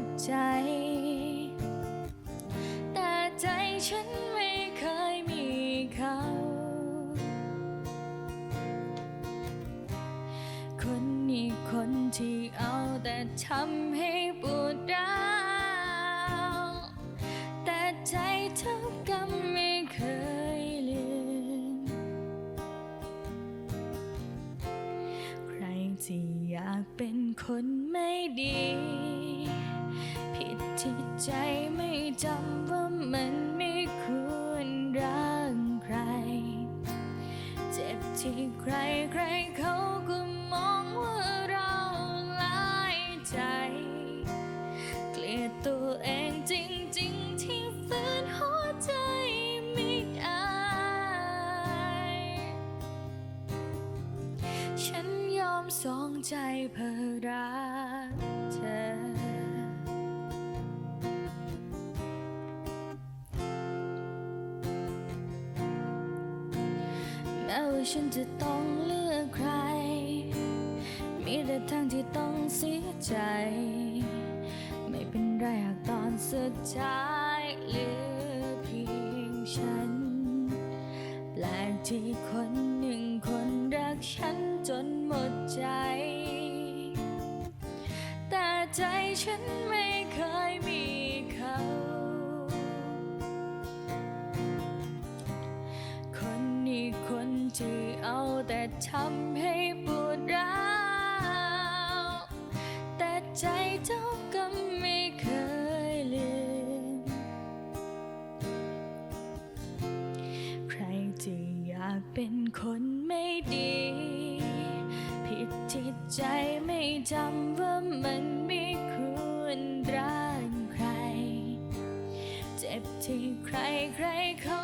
ดใจ แต่ใจฉันไม่เคยมีเขา คนนี้คนที่เอาแต่ทำให้ปวดร้าวแต่ใจเท่ากับไม่เคยลืม ใครที่อยากเป็นคนไม่ดี ผิดที่ใจไม่จำว่ามันไม่ควรรักใคร เจ็บที่ใครใครเขาก็มองว่าเราลายใจ เกลียดตัวเองจริง ๆ ที่ฝืนหัวใจไม่ได้ฉันยอมสองใจเพื่อรักเธอ ม้ว่าฉันจะต้องเลือกใคร มีแต่ทางที่ต้องเสียใจ ไม่เป็นไรหากตอนสุดท้ายเหลือเพียงฉัน แปลกที่คนหนึ่งคนรักฉันจนหมดใจ แต่ใจฉัน ที่เอาแต่ทำให้ปวดร้าวแต่ใจเจ้าก็ไม่เคยลืม ใครที่อยากเป็นคนไม่ดี ผิดที่ใจไม่จำว่ามันไม่ควรรักใคร เจ็บที่ใครใครเขา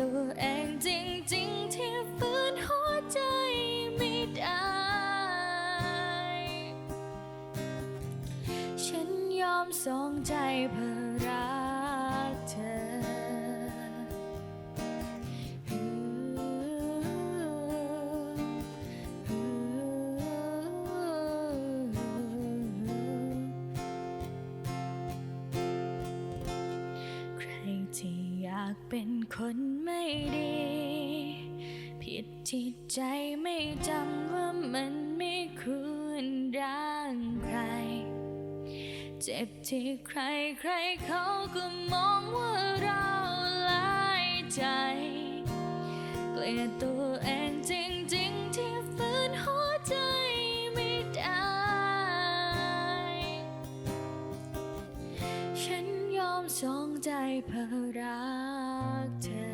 ตัวเองจริงๆที่ฝืนหัวใจไม่ได้ ฉันยอมสองใจเพื่อรักากเป็นคนไม่ดี ผิดที่ใจไม่จำว่ามันไม่ควรรักใคร เจ็บที่ใครใครเขาก็มองว่าเราลายใจ เกลียดตัวเองจริงๆ สองใจเพื่อรักเธอ